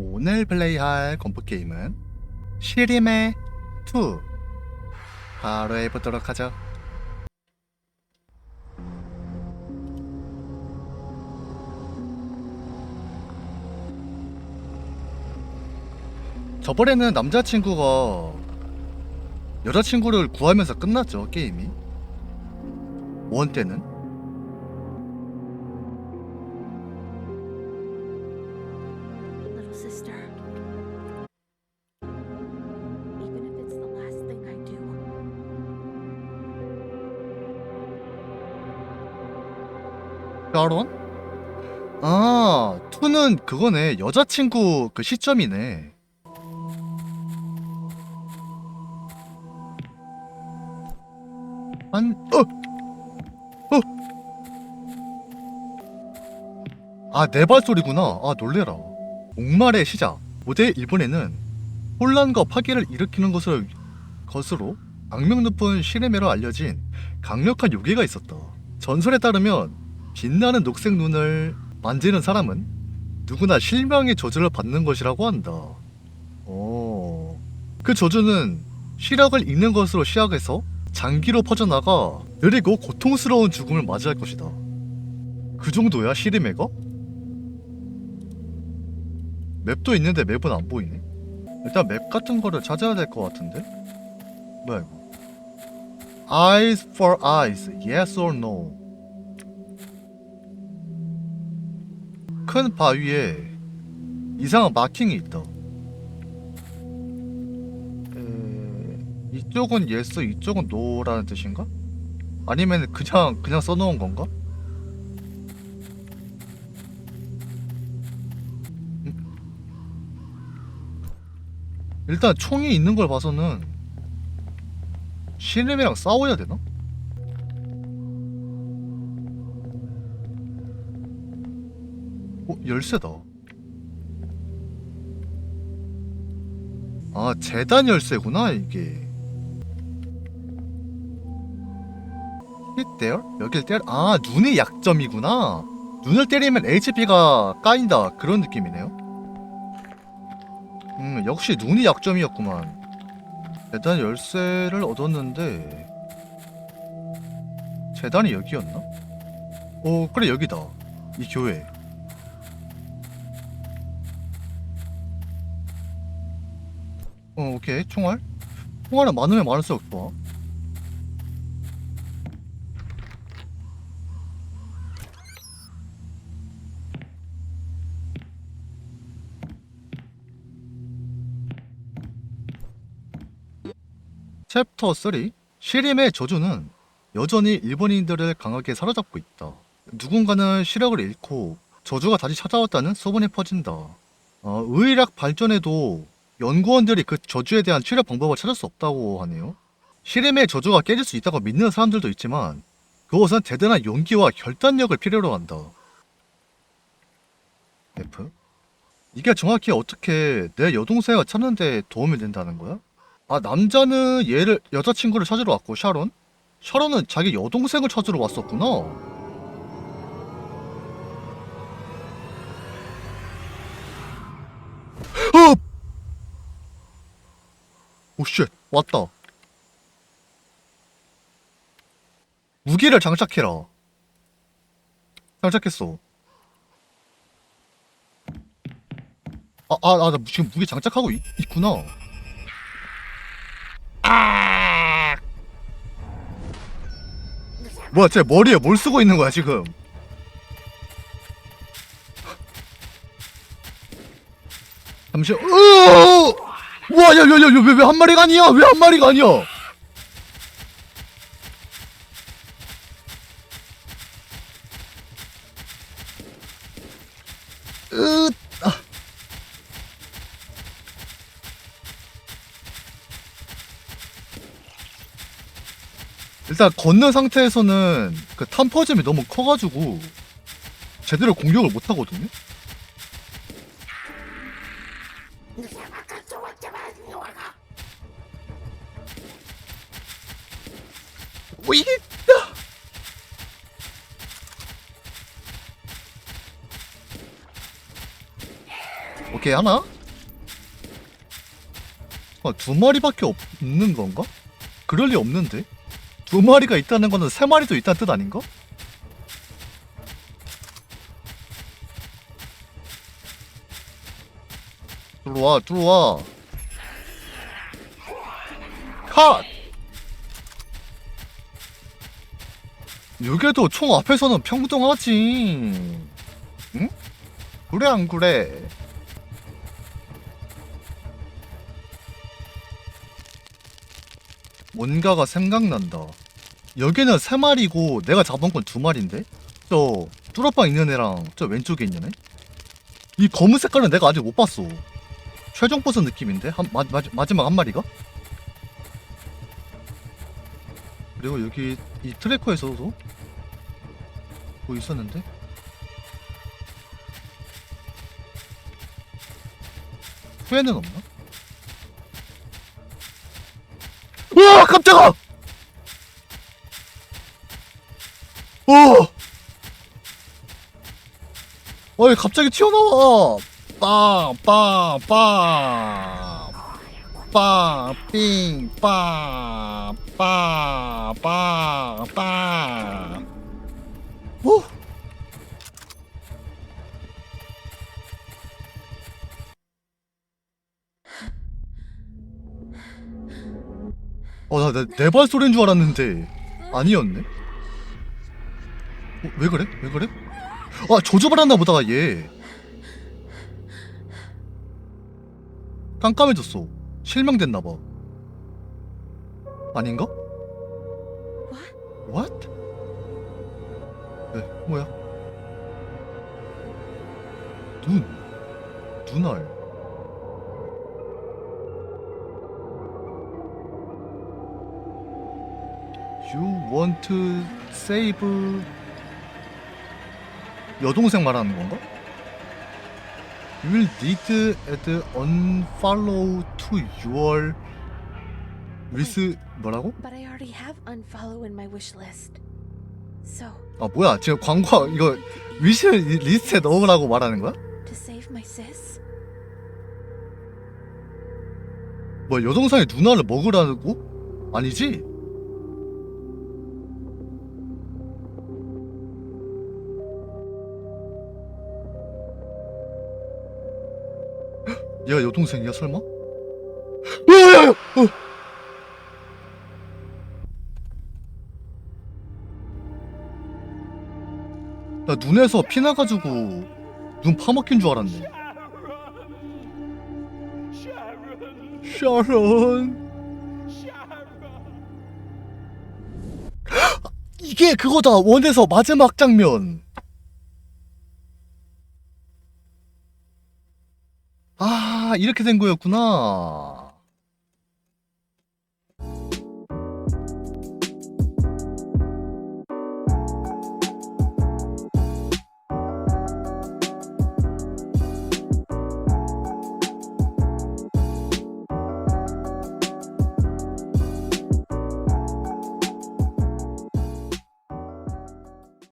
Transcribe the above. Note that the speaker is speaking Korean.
오늘 플레이할 공포 게임은 시리메 2 바로 해보도록 하죠. 저번에는 남자친구가 여자친구를 구하면서 끝났죠 게임이. 원 때는 결혼? 아, 투는 그거네. 여자친구 그 시점이네. 한, 어! 어! 아, 내 발소리구나. 아, 놀래라. 옥말의 시작. 고대 일본에는 혼란과 파괴를 일으키는 것을 것으로 악명 높은 시레메로 알려진 강력한 요괴가 있었다. 전설에 따르면 빛나는 녹색 눈을 만지는 사람은 누구나 실명의 저주를 받는 것이라고 한다. 어. 그 저주는 시력을 잃는 것으로 시작해서 장기로 퍼져나가 느리고 고통스러운 죽음을 맞이할 것이다. 그 정도야 시리메가? 맵도 있는데 맵은 안 보이네. 일단 맵 같은 거를 찾아야 될 것 같은데. 뭐야 이거? Eyes for eyes, yes or no. 큰 바위에 이상한 마킹이 있다. 에... 이쪽은 yes, 이쪽은 no라는 뜻인가? 아니면 그냥 그냥 써놓은 건가? 음. 일단 총이 있는 걸 봐서는 신림이랑 싸워야 되나? 어, 열쇠다. 아, 재단 열쇠구나, 이게. There? 여길 때려? 아, 눈이 약점이구나. 눈을 때리면 HP가 까인다. 그런 느낌이네요. 음, 역시 눈이 약점이었구만. 재단 열쇠를 얻었는데 재단이 여기였나? 오 그래 여기다 이 교회 어 오케이 총알 총알은 많으면 많을수록 좋아 챕터 3 시림의 저주는 여전히 일본인들을 강하게 사로잡고 있다. 누군가는 시력을 잃고 저주가 다시 찾아왔다는 소문이 퍼진다. 어, 의학 발전에도 연구원들이 그 저주에 대한 치료 방법을 찾을 수 없다고 하네요. 시림의 저주가 깨질 수 있다고 믿는 사람들도 있지만 그것은 대단한 용기와 결단력을 필요로 한다. F? 이게 정확히 어떻게 내 여동생을 찾는 데 도움이 된다는 거야? 아 남자는 얘를 여자친구를 찾으러 왔고 샤론 샤론은 자기 여동생을 찾으러 왔었구나 오쉣 왔다 무기를 장착해라 장착했어 아아아 나 지금 무기 장착하고 있, 있구나 아! 뭐야, 쟤 머리에 뭘 쓰고 있는 거야, 지금? 잠시, 으어! 와, 야, 야, 야, 야, 왜, 왜한 마리가 아니야? 왜 한 마리가 아니야? 으, 아. 일단 걷는 상태에서는 그 탐퍼즘이 너무 커가지고 제대로 공격을 못 하거든요. 오이다. 오케이 하나? 아, 두 마리밖에 없는 건가? 그럴 리 없는데? 두 마리가 있다는 거는 세 마리도 있다는 뜻 아닌가? 들어와, 들어와. 컷! 여기도 총 앞에서는 평등하지. 응? 그래, 안 그래? 뭔가가 생각난다. 여기는 세 마리고 내가 잡은 건 두 마리인데? 저 뚜러빵 있는 애랑 저 왼쪽에 있는 애? 이 검은 색깔은 내가 아직 못 봤어. 최종 보스 느낌인데? 한, 마, 마, 마지막 한 마리가? 그리고 여기 이 트래커에서도 뭐 있었는데? 후회는 없나? 우와 깜짝아! 오! 어이 갑자기 튀어나와! 빠빠빠 빠 삥 빠 빠 빠 빠 오! 어, 나 내 발 소리인 줄 알았는데 아니었네. 어, 왜 그래? 왜 그래? 아, 조주받았나 보다 얘. 깜깜해졌어. 실명됐나 봐. 아닌가? What? 네, 뭐야? 눈. 눈알. You want to save 여동생 말하는 건가? You will need add unfollow to your with 뭐라고? But I already have unfollow in my wish list. So, 아 뭐야 지금 광고 이거 위시 리스트에 넣으라고 말하는 거야? to save my sis? 뭐 여동생의 누나를 먹으라고? 아니지? 헉, 얘가 여동생이야 설마? 나 눈에서 피 나가지고 눈 파먹힌 줄 알았네. 샤론. 이게 그거다 원에서 마지막 장면. 아 이렇게 된 거였구나.